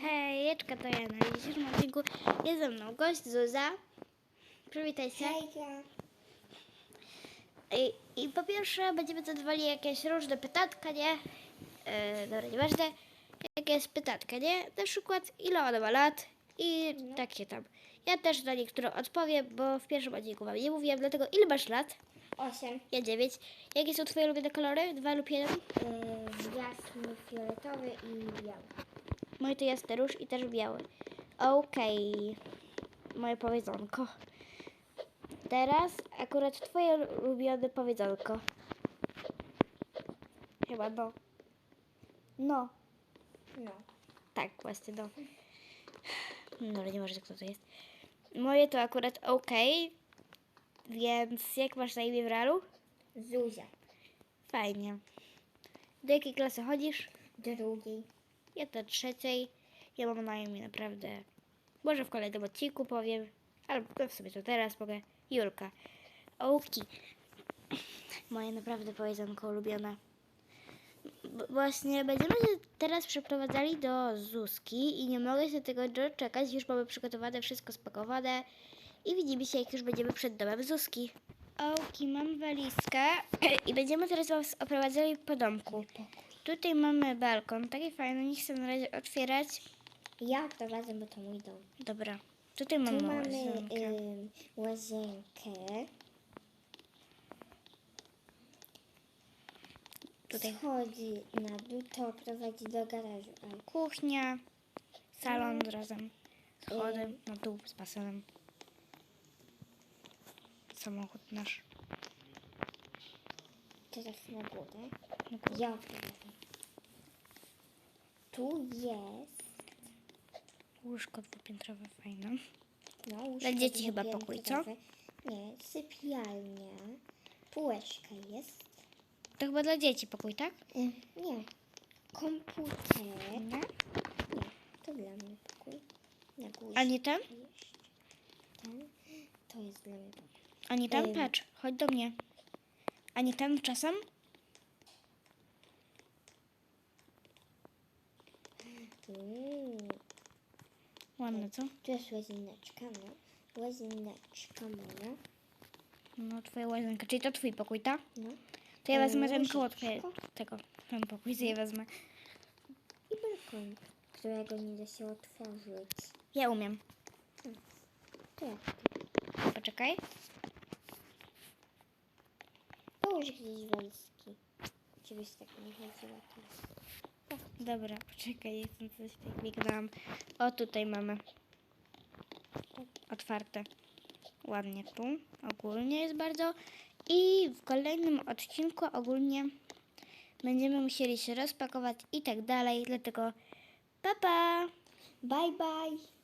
Hejeczka, to ja na dzisiejszym odcinku jest ze mną gość Zuza. Przywitaj się. Hejka. I, I po pierwsze będziemy zadawali jakieś różne pytatka, nie? Yy, dobra, nieważne. Jakieś pytatka, nie? Na przykład ile ona ma lat i takie tam. Ja też na niektóre odpowiem, bo w pierwszym odcinku wam nie mówiłem, dlatego ile masz lat? Osiem. Ja dziewięć. Jakie są twoje ulubione kolory? Dwa lub jeden? Yy, jasny, fioletowy i biały. Moje to jasny róż i też biały. Okej. Moje powiedzonko. Teraz akurat twoje ulubione powiedzonko. Chyba no. No. No. Tak, właśnie no. No, ale nie może kto to jest. Moje to akurat okej. Więc jak masz na imię w realu? Zuzia. Fajnie. Do jakiej klasy chodzisz? Drugiej. Ja do trzeciej. Ja mam na imię naprawdę. Może w kolejnym odcinku powiem. Albo w sobie to teraz mogę. Julka. Ołki. Moje naprawdę powiedzonko ulubione. B- właśnie będziemy się teraz przeprowadzali do Zuzki i nie mogę się tego doczekać. Już mamy przygotowane, wszystko spakowane. I widzimy się, jak już będziemy przed domem Zuzki. Ołki, mam walizkę i będziemy teraz Was oprowadzali po domku. Tutaj mamy balkon, taki fajny, nie chcę na razie otwierać. Ja prowadzę, bo to mój dom. Dobra, tutaj mamy, Tu mamy łazienkę. ym, łazienkę. Tutaj Schodzi na dół, to prowadzi do garażu. Kuchnia, salon Mm. razem, schody na dół z basenem. Samochód nasz. teraz na górę. Na górę. Ja prowadzę. Tu jest Łóżko dwupiętrowe, fajne. no, łóżko Dla dzieci chyba pokój, co? Nie, sypialnia. Półeczka jest. To chyba dla dzieci pokój, tak? Y, nie. Komputer. Nie. Nie, to dla mnie pokój. Na górze. A nie ten? Ten. To jest dla mnie pokój. A nie ten? Ym. Patrz, chodź do mnie. A nie ten czasem? Mm. Ładne, co? Tu jest łazieneczka, no. Łazieneczka moja. No, twoja łazienka. Czyli to twój pokój, tak? No. To ja wezmę ten koło. Tego. Ten pokój sobie wezmę. I balkon, którego nie da się otworzyć. Ja umiem. To jak? Poczekaj. Połóż gdzieś walizki. Ciebie tak nie chodziła teraz. Dobra, poczekaj, jestem coś tak mignęłam. O, tutaj mamy. Otwarte. Ładnie tu. Ogólnie jest bardzo. I w kolejnym odcinku ogólnie będziemy musieli się rozpakować i tak dalej. Dlatego pa pa! Bye bye.